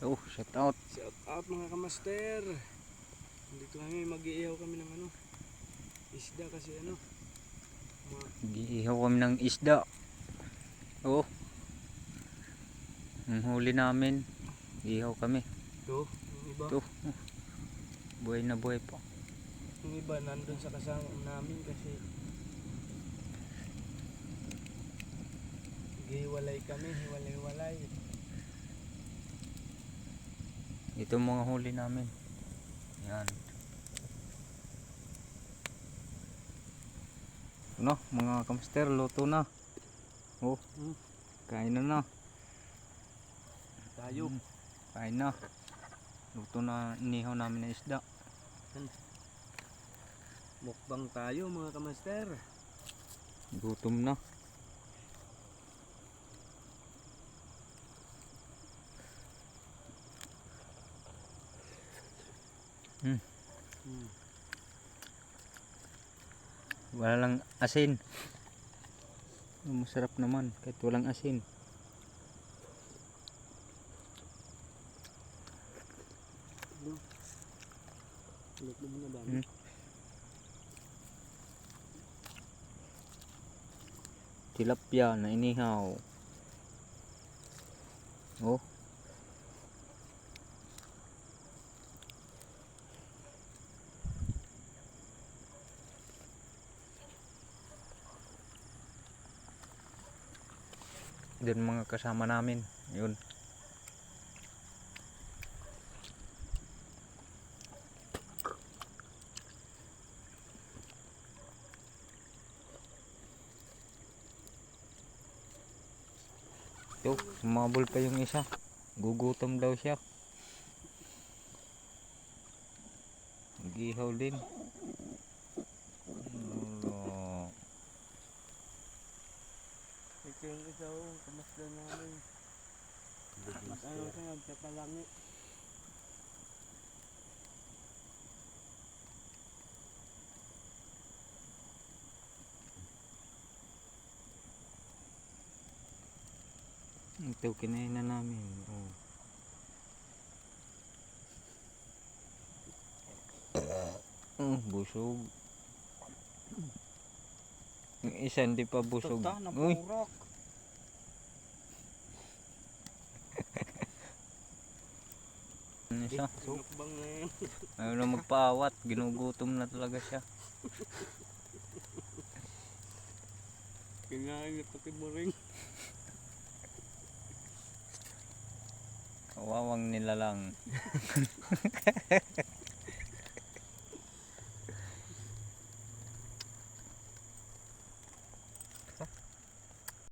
Oh, shout out. Shout out mga kamaster. Dito kami, mag-iihaw kami ng ano. Isda kasi ano. Mga Giihaw kami ng isda. Oh. Ang huli namin. Ihaw kami. ito, yung iba. Ito. Oh. Buhay na buhay pa. Yung iba nandun sa kasama namin kasi hiwalay kami, hiwalay-walay. Ito mga huli namin. Yan. Ano, mga kamster, luto na. Oh, Hmm. kain na na. Tayo. Mm, Kain na. Luto na inihaw namin na isda. Mukbang tayo mga kamaster. Gutom na. Hmm, Hmm. wala lang asin. Oh, Masarap naman kahit walang asin. Hmm. Tilapia na inihaw. Oh. Doon mga kasama namin. Yun. Yo, sumabol pa yung isa. Gugutom daw siya. Gihaw din. Ano? Ito yung isa oh, kamasda namin. Mas ano siya, nagtatalangi. Ito, kinain na namin. Oh. Oh, busog. Yung isa hindi pa busog. Tata, Uy, ano siya? Mukbang na yan. Ayaw na magpaawat. Ginugutom na talaga siya. Kinain niya pati mo rin. Kawawang nila lang.